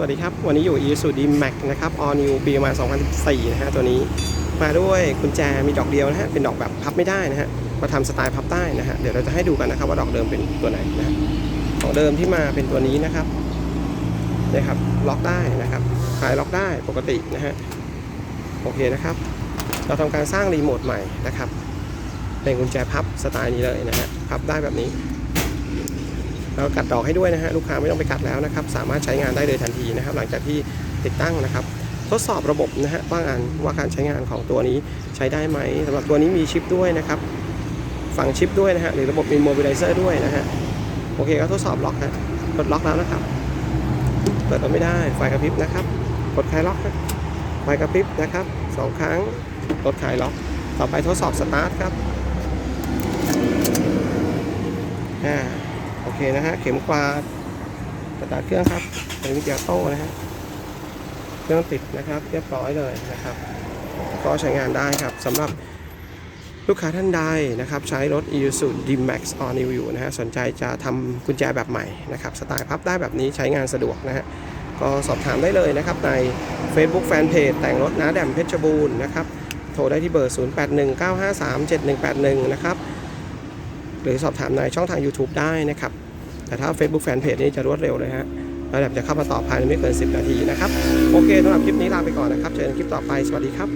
วัสดีครับ วันนี้อยู่ Isuzu D-Max นะครับ All New ปีประมาณ 2014 นะฮะตัวนี้มาด้วยกุญแจมีดอกเดียวนะฮะเป็นดอกแบบพับไม่ได้นะฮะมาทำสไตล์พับได้นะฮะเดี๋ยวเราจะให้ดูกันนะครับว่าดอกเดิมเป็นตัวไหนนะฮะของเดิมที่มาเป็นตัวนี้นะครับนี่ครับล็อกได้นะครับคลายล็อกได้ปกตินะฮะโอเคนะครับ เราทำการสร้างรีโมทใหม่นะครับเป็นกุญแจพับสไตล์นี้เลยนะฮะพับได้แบบนี้ แล้วกัดดอกให้ด้วยนะฮะลูกค้าไม่ต้องไปกัดแล้วนะครับ สามารถใช้งานได้เลยทันทีนะครับ หลังจากที่ติดตั้งนะครับ ทดสอบระบบนะฮะว่างานว่าการใช้งานของตัวนี้ใช้ได้ไหมสำหรับตัวนี้มีชิปด้วยนะครับฝังชิปด้วยนะฮะหรือระบบมีโมบิลไลเซอร์ด้วยนะฮะโอเคก็ทดสอบล็อกฮะกดล็อกแล้วนะครับเปิดมันไม่ได้ไฟกระพริบนะครับ กดคลายล็อกครับไฟกระพริบนะครับสองครั้งกดคลายล็อก ต่อไปทดสอบสตาร์ทครับอ่า โอเคนะฮะ เข็มกวาดสตาเครื่องครับ เป็นวิทยาโต้นะฮะ เครื่องติดนะครับ เรียบร้อยเลยนะครับ ก็ใช้งานได้ครับสำหรับลูกค้าท่านใดนะครับ ใช้รถ Isuzu D-Max All New อยู่นะฮะ สนใจจะทำกุญแจแบบใหม่นะครับ สไตล์พับได้แบบนี้ใช้งานสะดวกนะฮะ ก็สอบถามได้เลยนะครับ ใน Facebook Fanpage แต่งรถน้าแดมเพชรบูรณ์นะครับ โทรได้ที่เบอร์ 0819537181 นะครับ หรือสอบถามในช่องทาง YouTube ได้นะครับ แต่ถ้า Facebook Fanpage นี่จะรวดเร็วเลยฮะระดับจะเข้ามาตอบภายในไม่เกิน 10 นาทีนะครับ โอเคสำหรับคลิปนี้ลาไปก่อนนะครับ เจอกันคลิปต่อไป สวัสดีครับ